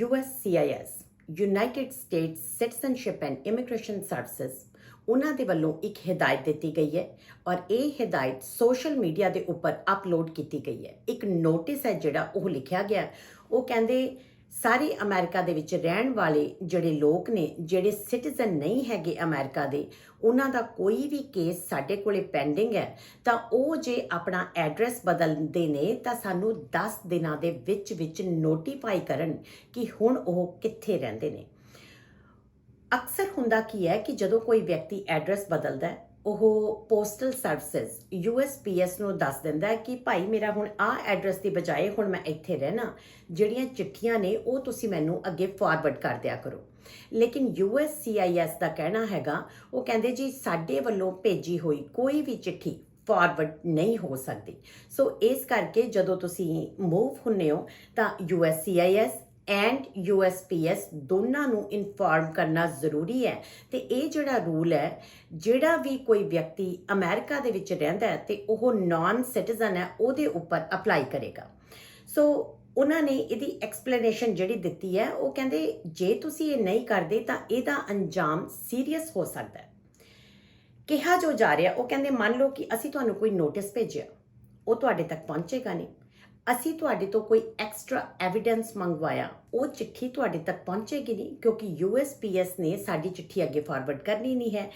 USCIS united states citizenship and immigration services ਉਹਨਾਂ ਦੇ ਵੱਲੋਂ ਇੱਕ ਹਦਾਇਤ ਦਿੱਤੀ ਗਈ ਹੈ ਔਰ ਇਹ ਹਦਾਇਤ ਸੋਸ਼ਲ ਮੀਡੀਆ ਦੇ ਉੱਪਰ ਅਪਲੋਡ ਕੀਤੀ ਗਈ ਹੈ। ਇੱਕ ਨੋਟਿਸ ਹੈ ਜਿਹੜਾ ਉਹ ਲਿਖਿਆ ਗਿਆ। ਉਹ ਕਹਿੰਦੇ ਸਾਰੇ ਅਮਰੀਕਾ ਦੇ ਵਿੱਚ ਰਹਿਣ ਵਾਲੇ ਜਿਹੜੇ ਲੋਕ ਨੇ, ਜਿਹੜੇ ਸਿਟੀਜ਼ਨ ਨਹੀਂ ਹੈਗੇ ਅਮਰੀਕਾ ਦੇ, ਉਹਨਾਂ ਦਾ ਕੋਈ ਵੀ ਕੇਸ ਸਾਡੇ ਕੋਲੇ ਪੈਂਡਿੰਗ ਹੈ, ਤਾਂ ਉਹ ਜੇ ਆਪਣਾ ਐਡਰੈਸ ਬਦਲਦੇ ਨੇ, ਤਾਂ ਸਾਨੂੰ 10 ਦਿਨਾਂ ਦੇ ਵਿੱਚ ਵਿੱਚ ਨੋਟੀਫਾਈ ਕਰਨ ਕਿ ਹੁਣ ਉਹ ਕਿੱਥੇ ਰਹਿੰਦੇ ਨੇ। ਅਕਸਰ ਹੁੰਦਾ ਕੀ ਹੈ ਕਿ ਜਦੋਂ ਕੋਈ ਵਿਅਕਤੀ ਐਡਰੈਸ ਬਦਲਦਾ ਹੈ ਉਹ ਪੋਸਟਲ ਸਰਵਿਸਿਜ਼ USPS ਨੂੰ ਦੱਸ ਦਿੰਦਾ ਕਿ ਭਾਈ ਮੇਰਾ ਹੁਣ ਆ ਐਡਰੈਸ ਦੀ ਬਜਾਏ ਹੁਣ ਮੈਂ ਇੱਥੇ ਰਹਿਣਾ। ਜਿਹੜੀਆਂ ਚਿੱਠੀਆਂ ਨੇ ਉਹ ਤੁਸੀਂ ਮੈਨੂੰ ਅੱਗੇ ਫਾਰਵਰਡ ਕਰ ਦਿਆ ਕਰੋ। ਲੇਕਿਨ USCIS ਦਾ ਕਹਿਣਾ ਹੈਗਾ, ਉਹ ਕਹਿੰਦੇ ਜੀ ਸਾਡੇ ਵੱਲੋਂ ਭੇਜੀ ਹੋਈ ਕੋਈ ਵੀ ਚਿੱਠੀ ਫਾਰਵਰਡ ਨਹੀਂ ਹੋ ਸਕਦੀ। ਸੋ ਇਸ ਕਰਕੇ ਜਦੋਂ ਤੁਸੀਂ ਮੂਵ ਹੁੰਨੇ ਹੋ ਤਾਂ USCIS ਐਂਡ USPS ਦੋਨਾਂ ਨੂੰ ਇਨਫਾਰਮ ਕਰਨਾ ਜ਼ਰੂਰੀ ਹੈ। ਤੇ ਇਹ ਜਿਹੜਾ ਰੂਲ ਹੈ, ਜਿਹੜਾ ਵੀ ਕੋਈ ਵਿਅਕਤੀ ਅਮਰੀਕਾ ਦੇ ਵਿੱਚ ਰਹਿੰਦਾ ਹੈ ਤੇ ਉਹ ਨਾਨ ਸਿਟੀਜ਼ਨ ਹੈ, ਉਹਦੇ ਉੱਪਰ ਅਪਲਾਈ ਕਰੇਗਾ। ਸੋ ਉਹਨਾਂ ਨੇ ਇਹਦੀ ਐਕਸਪਲੇਨੇਸ਼ਨ ਜਿਹੜੀ ਦਿੱਤੀ ਹੈ, ਉਹ ਕਹਿੰਦੇ, ਜੇ ਤੁਸੀਂ ਇਹ ਨਹੀਂ ਕਰਦੇ ਤਾਂ ਇਹਦਾ ਅੰਜਾਮ ਸੀਰੀਅਸ ਹੋ ਸਕਦਾ ਹੈ। ਕਿਹਾ ਜੋ ਜਾ ਰਿਹਾ, ਉਹ ਕਹਿੰਦੇ, ਮੰਨ ਲਓ ਕਿ ਅਸੀਂ ਤੁਹਾਨੂੰ ਕੋਈ ਨੋਟਿਸ ਭੇਜਿਆ, ਉਹ ਤੁਹਾਡੇ ਤੱਕ ਪਹੁੰਚੇਗਾ ਨਹੀਂ। ਅਸੀਂ ਤੁਹਾਡੇ ਤੋਂ ਕੋਈ ਐਕਸਟਰਾ ਐਵੀਡੈਂਸ ਮੰਗਵਾਇਆ, ਉਹ ਚਿੱਠੀ ਤੁਹਾਡੇ ਤੱਕ ਪਹੁੰਚੇਗੀ ਨਹੀਂ, ਕਿਉਂਕਿ USPS ਨੇ ਸਾਡੀ ਚਿੱਠੀ ਅੱਗੇ ਫਾਰਵਰਡ ਕਰਨੀ ਨਹੀਂ ਹੈ।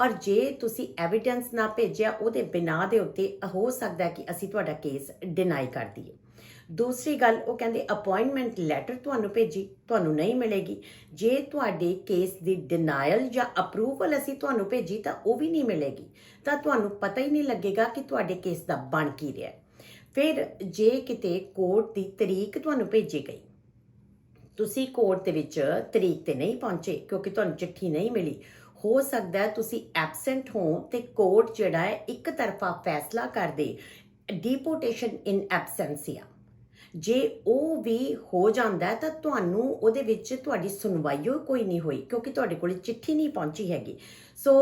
ਔਰ ਜੇ ਤੁਸੀਂ ਐਵੀਡੈਂਸ ਨਾ ਭੇਜਿਆ, ਉਹਦੇ ਬਿਨਾ ਦੇ ਉੱਤੇ ਹੋ ਸਕਦਾ ਕਿ ਅਸੀਂ ਤੁਹਾਡਾ ਕੇਸ ਡਿਨਾਈ ਕਰ ਦਈਏ। ਦੂਸਰੀ ਗੱਲ, ਉਹ ਕਹਿੰਦੇ ਅਪਾਇੰਟਮੈਂਟ ਲੈਟਰ ਤੁਹਾਨੂੰ ਭੇਜੀ, ਤੁਹਾਨੂੰ ਨਹੀਂ ਮਿਲੇਗੀ। ਜੇ ਤੁਹਾਡੇ ਕੇਸ ਦੀ ਡਿਨਾਇਲ ਜਾਂ ਅਪਰੂਵਲ ਅਸੀਂ ਤੁਹਾਨੂੰ ਭੇਜੀ, ਤਾਂ ਉਹ ਵੀ ਨਹੀਂ ਮਿਲੇਗੀ। ਤਾਂ ਤੁਹਾਨੂੰ ਪਤਾ ਹੀ ਨਹੀਂ ਲੱਗੇਗਾ ਕਿ ਤੁਹਾਡੇ ਕੇਸ ਦਾ ਬਣ ਕੀ ਰਿਹਾ ਫਿਰ ਜੇ ਕਿਤੇ ਕੋਰਟ ਦੀ ਤਰੀਕ ਤੁਹਾਨੂੰ ਭੇਜੀ ਗਈ, ਤੁਸੀਂ ਕੋਰਟ ਦੇ ਵਿੱਚ ਤਰੀਕ ਤੇ ਨਹੀਂ ਪਹੁੰਚੇ ਕਿਉਂਕਿ ਤੁਹਾਨੂੰ ਚਿੱਠੀ ਨਹੀਂ ਮਿਲੀ, ਹੋ ਸਕਦਾ ਹੈ ਤੁਸੀਂ ਐਬਸੈਂਟ ਹੋ ਤੇ ਕੋਰਟ ਜਿਹੜਾ ਹੈ ਇੱਕ ਤਰਫਾ ਫੈਸਲਾ ਕਰ ਦੇ ਡਿਪੋਰਟੇਸ਼ਨ ਇਨ ਐਬਸੈਂਸੀਆ ਜੇ ਉਹ ਵੀ ਹੋ ਜਾਂਦਾ ਤਾਂ ਤੁਹਾਨੂੰ ਉਹਦੇ ਵਿੱਚ ਤੁਹਾਡੀ ਸੁਣਵਾਈ ਓ ਕੋਈ ਨਹੀਂ ਹੋਈ, ਕਿਉਂਕਿ ਤੁਹਾਡੇ ਕੋਲ ਚਿੱਠੀ ਨਹੀਂ ਪਹੁੰਚੀ ਹੈਗੀ। ਸੋ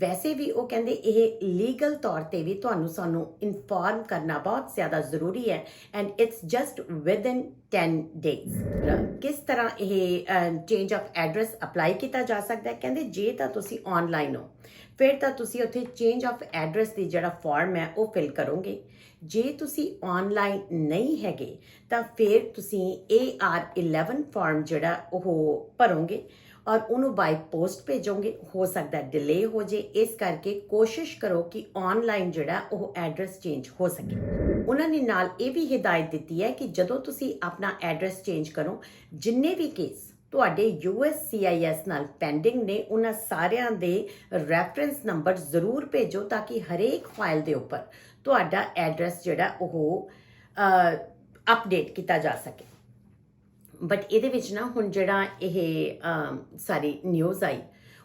ਵੈਸੇ ਵੀ ਉਹ ਕਹਿੰਦੇ ਇਹ ਲੀਗਲ ਤੌਰ ਤੇ ਵੀ ਤੁਹਾਨੂੰ ਸਾਨੂੰ ਇਨਫਾਰਮ ਕਰਨਾ ਬਹੁਤ ਜ਼ਿਆਦਾ ਜ਼ਰੂਰੀ ਹੈ and it's just within 10 days ਕਿਸ ਤਰ੍ਹਾਂ ਇਹ ਚੇਂਜ ਆਫ ਐਡਰੈਸ ਅਪਲਾਈ ਕੀਤਾ ਜਾ ਸਕਦਾ ਹੈ? ਕਹਿੰਦੇ ਜੇ ਤਾਂ ਤੁਸੀਂ ਆਨਲਾਈਨ ਹੋ। ਫਿਰ ਤਾਂ ਤੁਸੀਂ ਉੱਥੇ ਚੇਂਜ ਆਫ ਐਡਰੈਸ ਦੀ ਜਿਹੜਾ ਫਾਰਮ ਹੈ ਉਹ ਫਿਲ ਕਰੋਗੇ। ਜੇ ਤੁਸੀਂ ਆਨਲਾਈਨ ਨਹੀਂ ਹੈਗੇ, ਤਾਂ ਫਿਰ ਤੁਸੀਂ AR11 ਫਾਰਮ ਜਿਹੜਾ ਉਹ ਭਰੋਗੇ ਔਰ ਉਹਨੂੰ ਬਾਈ ਪੋਸਟ ਭੇਜੋਗੇ। ਹੋ ਸਕਦਾ ਡਿਲੇ ਹੋ ਜੇ, ਇਸ ਕਰਕੇ ਕੋਸ਼ਿਸ਼ ਕਰੋ ਕਿ ਆਨਲਾਈਨ ਜਿਹੜਾ ਉਹ ਐਡਰੈਸ ਚੇਂਜ ਹੋ ਸਕੇ। ਉਹਨਾਂ ਨੇ ਨਾਲ ਇਹ ਵੀ ਹਦਾਇਤ ਦਿੱਤੀ ਹੈ ਕਿ ਜਦੋਂ ਤੁਸੀਂ ਆਪਣਾ ਐਡਰੈਸ ਚੇਂਜ ਕਰੋ, ਜਿੰਨੇ ਵੀ ਕੇਸ ਤੁਹਾਡੇ USCIS ਨਾਲ ਪੈਂਡਿੰਗ ਨੇ, ਉਹਨਾਂ ਸਾਰਿਆਂ ਦੇ ਰੈਫਰੈਂਸ ਨੰਬਰ ਜ਼ਰੂਰ ਭੇਜੋ ਤਾਂ ਕਿ ਹਰੇਕ ਫਾਈਲ ਦੇ ਉੱਪਰ ਤੁਹਾਡਾ ਐਡਰੈਸ ਜਿਹੜਾ ਉਹ ਅਪਡੇਟ ਕੀਤਾ ਜਾ ਸਕੇ। ਬਟ ਇਹਦੇ ਵਿੱਚ ਨਾ ਹੁਣ ਜਿਹੜਾ ਇਹ ਸਾਰੀ ਨਿਊਜ਼ ਆਈ,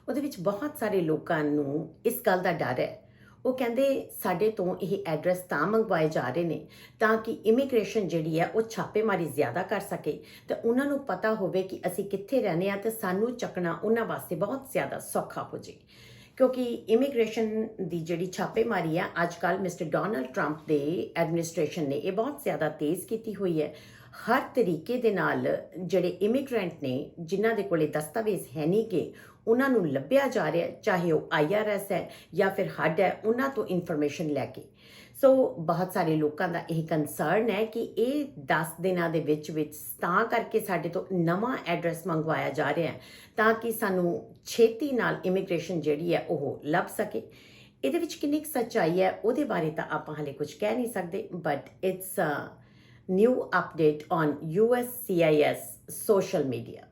ਉਹਦੇ ਵਿੱਚ ਬਹੁਤ ਸਾਰੇ ਲੋਕਾਂ ਨੂੰ ਇਸ ਗੱਲ ਦਾ ਡਰ ਹੈ ਉਹ ਕਹਿੰਦੇ ਸਾਡੇ ਤੋਂ ਇਹ ਐਡਰੈਸ ਤਾਂ ਮੰਗਵਾਏ ਜਾ ਰਹੇ ਨੇ ਤਾਂ ਕਿ ਇਮੀਗ੍ਰੇਸ਼ਨ ਜਿਹੜੀ ਹੈ ਉਹ ਛਾਪੇਮਾਰੀ ਜ਼ਿਆਦਾ ਕਰ ਸਕੇ। ਤੇ ਉਹਨਾਂ ਨੂੰ ਪਤਾ ਹੋਵੇ ਕਿ ਅਸੀਂ ਕਿੱਥੇ ਰਹਨੇ ਆ ਤੇ ਸਾਨੂੰ ਚੱਕਣਾ ਉਹਨਾਂ ਵਾਸਤੇ ਬਹੁਤ ਜ਼ਿਆਦਾ ਸੌਖਾ ਹੋ ਜੇ। ਕਿਉਂਕਿ ਇਮੀਗ੍ਰੇਸ਼ਨ ਦੀ ਜਿਹੜੀ ਛਾਪੇਮਾਰੀ ਹੈ, ਅੱਜ ਕੱਲ ਮਿਸਟਰ ਡੋਨਲਡ ਟਰੰਪ ਦੇ ਐਡਮਿਨਿਸਟ੍ਰੇਸ਼ਨ ਨੇ ਇਹ ਬਹੁਤ ਜ਼ਿਆਦਾ ਤੇਜ਼ ਕੀਤੀ ਹੋਈ ਹੈ। ਹਰ ਤਰੀਕੇ ਦੇ ਨਾਲ ਜਿਹੜੇ ਇਮੀਗ੍ਰੈਂਟ ਨੇ, ਜਿਨ੍ਹਾਂ ਦੇ ਕੋਲੇ ਦਸਤਾਵੇਜ਼ ਹੈ ਨਹੀਂ ਕਿ ਉਹਨਾਂ ਨੂੰ ਲੱਭਿਆ ਜਾ ਰਿਹਾ ਚਾਹੇ ਉਹ ਆਈਆਰਐਸ ਹੈ ਜਾਂ ਫਿਰ ਹੱਡ ਹੈ, ਉਹਨਾਂ ਤੋਂ ਇਨਫੋਰਮੇਸ਼ਨ ਲੈ ਕੇ। ਸੋ ਬਹੁਤ ਸਾਰੇ ਲੋਕਾਂ ਦਾ ਇਹ ਕੰਸਰਨ ਹੈ ਕਿ ਇਹ 10 ਦਿਨਾਂ ਦੇ ਵਿੱਚ ਵਿੱਚ ਤਾਂ ਕਰਕੇ ਸਾਡੇ ਤੋਂ ਨਵਾਂ ਐਡਰੈਸ ਮੰਗਵਾਇਆ ਜਾ ਰਿਹਾ ਹੈ, ਤਾਂ ਕਿ ਸਾਨੂੰ ਛੇਤੀ ਨਾਲ ਇਮੀਗ੍ਰੇਸ਼ਨ ਜਿਹੜੀ ਹੈ ਉਹ ਲੱਭ ਸਕੇ। ਇਹਦੇ ਵਿੱਚ ਕਿੰਨੀ ਕੁ ਸੱਚਾਈ ਹੈ, ਉਹਦੇ ਬਾਰੇ ਤਾਂ ਆਪਾਂ ਹਲੇ ਕੁਝ ਕਹਿ ਨਹੀਂ ਸਕਦੇ but it's new update on USCIS social media.